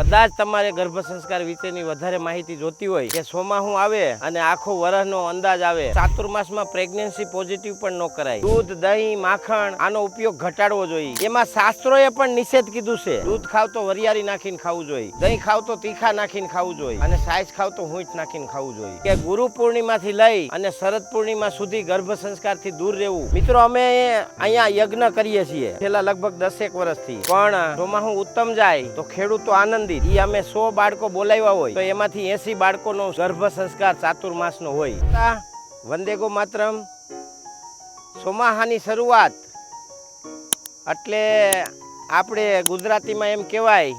કદાચ તમારે ગર્ભ સંસ્કાર વિશેની વધારે માહિતી જોતી હોય કે સોમાહું આવે અને આખો વરસનો અંદાજ આવે ચાતુર્માસમાં પ્રેગ્નન્સી પોઝિટિવ પણ ન કરાય. દૂધ, દહીં, માખણ આનો ઉપયોગ ઘટાડવો જોઈએ. એમાં શાસ્ત્રોએ પણ નિષેધ કીધું છે. દૂધ ખાવ તો વરિયાળી નાખીને ખાવું જોઈએ. દહીં ખાવ તો તીખા નાખીને ખાવું જોઈએ. અને સાઈઝ ખાવ તો હુંઠ નાખીને ખાવું જોઈએ. કે ગુરુ પૂર્ણિમાથી લઈ અને શરદ પૂર્ણિમા સુધી ગર્ભ સંસ્કારથી દૂર રહેવું. મિત્રો, અમે અહીંયા યજ્ઞ કરીએ છીએ. છેલ્લા લગભગ દસેક વર્ષથી પણ સોમાહું ઉત્તમ જાય તો ખેડૂતો આનંદિત ઈ અમે સો બાળકો બોલાવ્યા હોય. તો એમાંથી એસી બાળકોનો ગર્ભ સંસ્કાર ચાતુર્માસનો હોય. વંદેગો માતરમ ચોમાહાની શરૂઆત. એટલે આપણે ગુજરાતીમાં એમ કહેવાય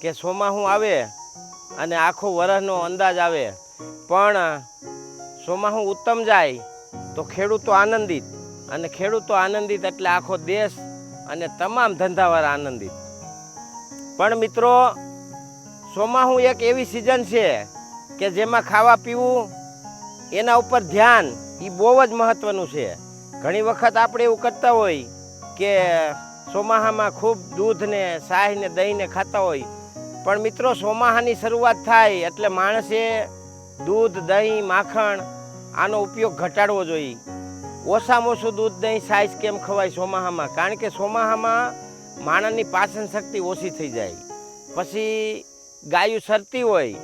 કે ચોમાહું આવે અને આખો વરસનો અંદાજ આવે. પણ ચોમાહું ઉત્તમ જાય તો ખેડૂતો આનંદિત. અને ખેડૂતો આનંદિત એટલે આખો દેશ અને તમામ ધંધાવાળા આનંદિત. પણ મિત્રો ચોમાહું એક એવી સિઝન છે કે જેમાં ખાવા પીવું, એના ઉપર ધ્યાન, એ બહુ જ મહત્વનું છે. ઘણી વખત આપણે એવું કરતા હોય કે ચોમાહામાં ખૂબ દૂધને શાહીને શાહ ને દહીં ને ખાતા હોય. પણ મિત્રો, ચોમાહાની શરૂઆત થાય એટલે માણસે દૂધ, દહીં, માખણ, આનો ઉપયોગ ઘટાડવો જોઈએ. ઓછામાં ઓછું દૂધ, દહીં સાઈઝ કેમ ખવાય ચોમાહામાં? કારણ કે ચોમાહામાં માણસની પાચન શક્તિ ઓછી થઈ જાય. પછી ગાયું સરતી હોય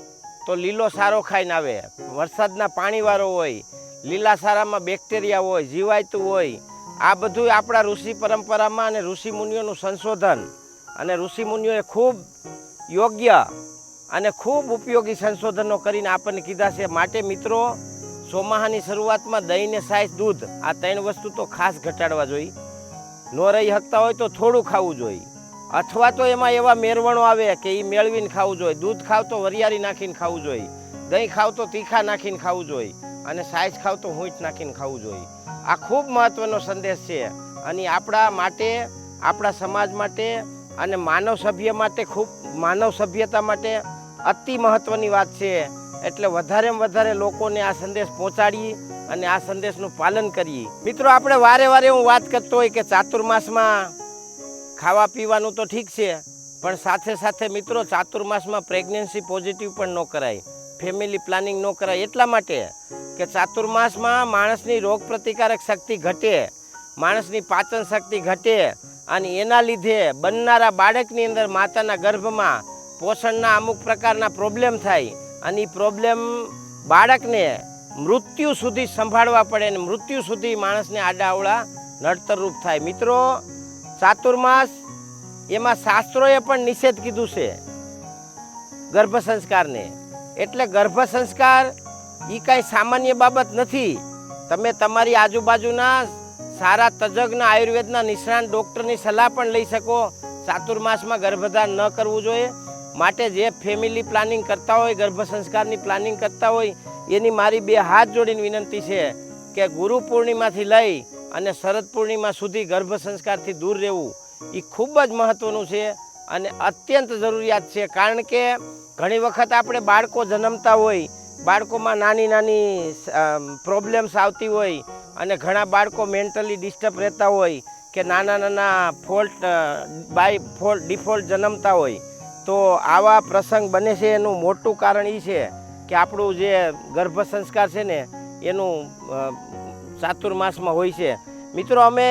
તો લીલો સારો ખાઈને આવે. વરસાદના પાણીવાળો હોય, લીલા સારામાં બેક્ટેરિયા હોય જીવાયતું હોય, આ બધું આપણા ઋષિ પરંપરામાં અને ઋષિ મુનિઓનું સંશોધન. અને ઋષિ મુનિઓએ ખૂબ યોગ્ય અને ખૂબ ઉપયોગી સંશોધનો કરીને આપણને કીધા છે, માટે મિત્રો, ચોમાહાની શરૂઆતમાં દહીં ને સાઈઝ દૂધ. આ ત્રણ વસ્તુ તો ખાસ ઘટાડવા જોઈએ. ન રહી શકતા હોય તો થોડું ખાવું જોઈએ. અથવા તો એમાં એવા મેરવણો આવે કે એ મેળવીને ખાવું જોઈએ. દૂધ ખાવ તો વરિયાળી નાખીને ખાવું જોઈએ. દહીં ખાવ તો તીખા નાખીને ખાવું જોઈએ. અને સાઈઝ ખાવ તો હુંચ નાખીને ખાવું જોઈએ. આ ખૂબ મહત્વનો સંદેશ છે. અને આપણા માટે, આપણા સમાજ માટે અને માનવ સભ્ય માટે ખૂબ, માનવ સભ્યતા માટે અતિ મહત્વની વાત છે. એટલે વધારેમાં વધારે લોકોને આ સંદેશ પહોંચાડીએ અને આ સંદેશનું પાલન કરીએ. મિત્રો, આપણે વારે વારે હું વાત કરતો હોય કે ચાતુર્માસમાં ખાવા પીવાનું તો ઠીક છે, પણ સાથે સાથે મિત્રો ચાતુર્માસમાં પ્રેગ્નન્સી પોઝિટિવ પણ ન કરાય. ફેમિલી પ્લાનિંગ ન કરાય. એટલા માટે કે ચાતુર્માસમાં માણસની રોગ પ્રતિકારક શક્તિ ઘટે, માણસની પાચન શક્તિ ઘટે અને એના લીધે બનનારા બાળકની અંદર માતાના ગર્ભમાં પોષણના અમુક પ્રકારના પ્રોબ્લેમ થાય. અને પ્રોબ્લેમ બાળકને મૃત્યુ સુધી સંભાળવા પડે અને મૃત્યુ સુધી માણસને આડાઅવળા નડતરરૂપ થાય. મિત્રો ચાતુર્માસ એમાં શાસ્ત્રોએ પણ નિષેધ કીધું છે ગર્ભ સંસ્કારને. એટલે ગર્ભ સંસ્કાર એ કાંઈ સામાન્ય બાબત નથી. તમે તમારી આજુબાજુના સારા તજજ્ઞ આયુર્વેદના નિષ્ણાંત ડૉક્ટરની સલાહ પણ લઈ શકો. ચાતુર્માસમાં ગર્ભધાન ન કરવું જોઈએ. માટે જે ફેમિલી પ્લાનિંગ કરતા હોય, ગર્ભ સંસ્કારની પ્લાનિંગ કરતા હોય, એની મારી બે હાથ જોડીને વિનંતી છે કે ગુરુ પૂર્ણિમાથી લઈ અને શરદ પૂર્ણિમા સુધી ગર્ભ સંસ્કારથી દૂર રહેવું એ ખૂબ જ મહત્ત્વનું છે અને અત્યંત જરૂરિયાત છે. કારણ કે ઘણી વખત આપણે બાળકો જન્મતા હોય, બાળકોમાં નાની નાની પ્રોબ્લેમ્સ આવતી હોય અને ઘણા બાળકો મેન્ટલી ડિસ્ટર્બ રહેતા હોય કે નાના નાના ફોલ્ટ બાય ફોલ્ટ ડિફોલ્ટ જન્મતા હોય. તો આવા પ્રસંગ બને છે એનું મોટું કારણ એ છે કે આપણું જે ગર્ભ સંસ્કાર છે ને, એનું ચાતુર્માસમાં હોય છે. મિત્રો, અમે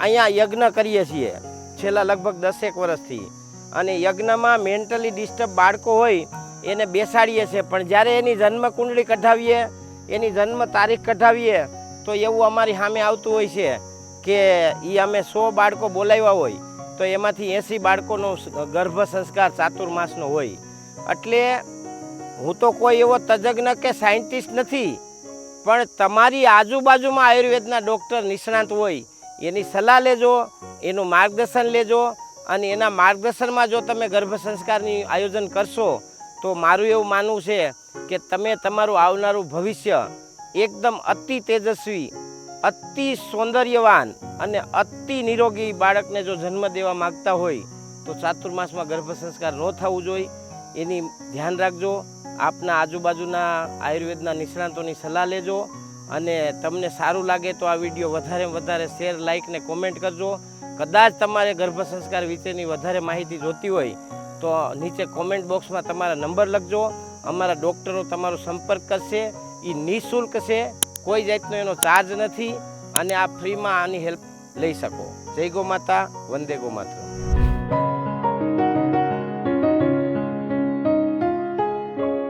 અહીંયા યજ્ઞ કરીએ છીએ, છેલ્લા લગભગ દસેક વર્ષથી. અને યજ્ઞમાં મેન્ટલી ડિસ્ટર્બ બાળકો હોય, એને બેસાડીએ છીએ. પણ જ્યારે એની જન્મ કુંડળી કઢાવીએ, એની જન્મ તારીખ કઢાવીએ, તો એવું અમારી સામે આવતું હોય છે કે એ અમે સો બાળકો બોલાવ્યા હોય તો એમાંથી એંસી બાળકોનો ગર્ભ સંસ્કાર ચાતુર્માસનો હોય. એટલે હું તો કોઈ એવો તજજ્ઞ કે સાયન્ટિસ્ટ નથી, પણ તમારી આજુબાજુમાં આયુર્વેદના ડૉક્ટર નિષ્ણાંત હોય, એની સલાહ લેજો, એનું માર્ગદર્શન લેજો, અને એના માર્ગદર્શનમાં જો તમે ગર્ભ સંસ્કારની આયોજન કરશો, તો મારું એવું માનવું છે કે તમે તમારું આવનારું ભવિષ્ય એકદમ અતિ તેજસ્વી અતિ સૌંદર્યવાન અને અતિ નિરોગી બાળકને જો જન્મ દેવા માગતા હોય, તો ચાતુર્માસમાં ગર્ભ સંસ્કાર ન થવું જોઈએ. એની ધ્યાન રાખજો. આપના આજુબાજુના આયુર્વેદના નિષ્ણાંતોની સલાહ લેજો અને તમને સારું લાગે તો આ વીડિયો વધારે વધારે શેર, લાઇક ને કોમેન્ટ કરજો. કદાચ તમારે ગર્ભ સંસ્કાર વિશેની વધારે માહિતી જોતી હોય, તો નીચે કોમેન્ટ બોક્સમાં તમારા નંબર લખજો. અમારા ડૉક્ટરો તમારો સંપર્ક કરશે. એ નિઃશુલ્ક છે. કોઈ જાતનો એનો ચાર્જ નથી અને આ ફ્રીમાં આની હેલ્પ લઈ શકો. જય ગો માતા, વંદે ગો માતા.